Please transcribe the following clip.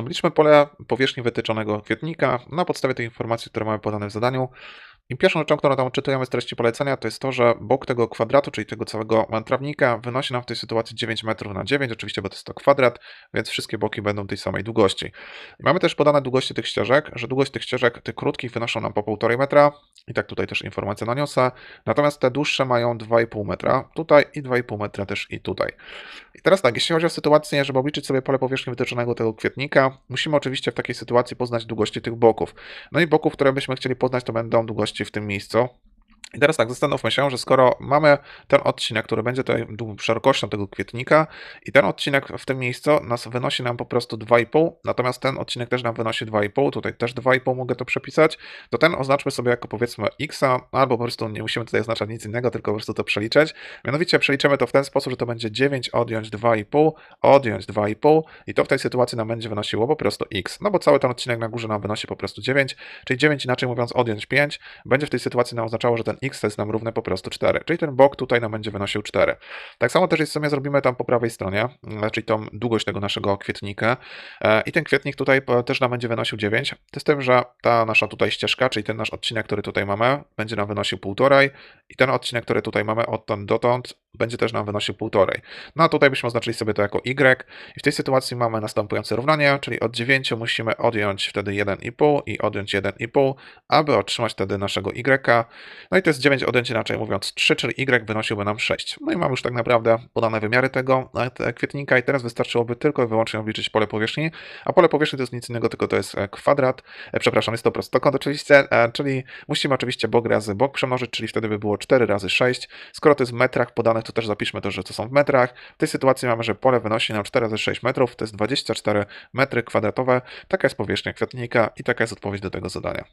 Obliczmy pole powierzchni wytyczonego kwietnika na podstawie tych informacji, które mamy podane w zadaniu. I pierwszą rzeczą, którą tam czytujemy z treści polecenia, to jest to, że bok tego kwadratu, czyli tego całego trawnika, wynosi nam w tej sytuacji 9 metrów na 9, oczywiście, bo to jest to kwadrat, więc wszystkie boki będą tej samej długości. I mamy też podane długości tych ścieżek, że długość tych ścieżek, tych krótkich, wynoszą nam po 1,5 metra. I tak tutaj też informację naniosę. Natomiast te dłuższe mają 2,5 metra tutaj i 2,5 metra też i tutaj. I teraz tak, jeśli chodzi o sytuację, żeby obliczyć sobie pole powierzchni wytyczonego tego kwietnika, musimy oczywiście w takiej sytuacji poznać długości tych boków. No i boków, które byśmy chcieli poznać, to będą długości w tym miejscu. I teraz tak, zastanówmy się, że skoro mamy ten odcinek, który będzie tutaj szerokością tego kwietnika i ten odcinek w tym miejscu nas wynosi nam po prostu 2,5, natomiast ten odcinek też nam wynosi 2,5, tutaj też 2,5 mogę to przepisać, to ten oznaczmy sobie jako powiedzmy x, albo po prostu nie musimy tutaj oznaczać nic innego, tylko po prostu to przeliczyć. Mianowicie przeliczymy to w ten sposób, że to będzie 9 odjąć 2,5, odjąć 2,5 i to w tej sytuacji nam będzie wynosiło po prostu x, no bo cały ten odcinek na górze nam wynosi po prostu 9, czyli 9 inaczej mówiąc odjąć 5, będzie w tej sytuacji nam oznaczało, że ten x to jest nam równe po prostu 4, czyli ten bok tutaj nam będzie wynosił 4. Tak samo też jeśli sobie zrobimy tam po prawej stronie, mm, czyli tą długość tego naszego kwietnika. E, i ten kwietnik tutaj po- też nam będzie wynosił 9, to z tym, że ta nasza tutaj ścieżka, czyli ten nasz odcinek, który tutaj mamy, będzie nam wynosił 1,5 i ten odcinek, który tutaj mamy odtąd dotąd, będzie też nam wynosił 1,5. No a tutaj byśmy oznaczyli sobie to jako y i w tej sytuacji mamy następujące równanie, czyli od 9 musimy odjąć wtedy 1,5 i odjąć 1,5, aby otrzymać wtedy naszego y. No i to jest 9 odjąć inaczej mówiąc 3, czyli y wynosiłby nam 6. No i mamy już tak naprawdę podane wymiary tego e, kwietnika i teraz wystarczyłoby tylko i wyłącznie obliczyć pole powierzchni, a pole powierzchni to jest nic innego, tylko to jest e, kwadrat, e, przepraszam, jest to prostokąt oczywiście, czyli musimy oczywiście bok razy bok przemnożyć, czyli wtedy by było 4 razy 6. Skoro to jest w metrach podanych, to też zapiszmy to, że to są w metrach. W tej sytuacji mamy, że pole wynosi nam 4 razy 6 metrów, to jest 24 metry kwadratowe. Taka jest powierzchnia kwietnika i taka jest odpowiedź do tego zadania.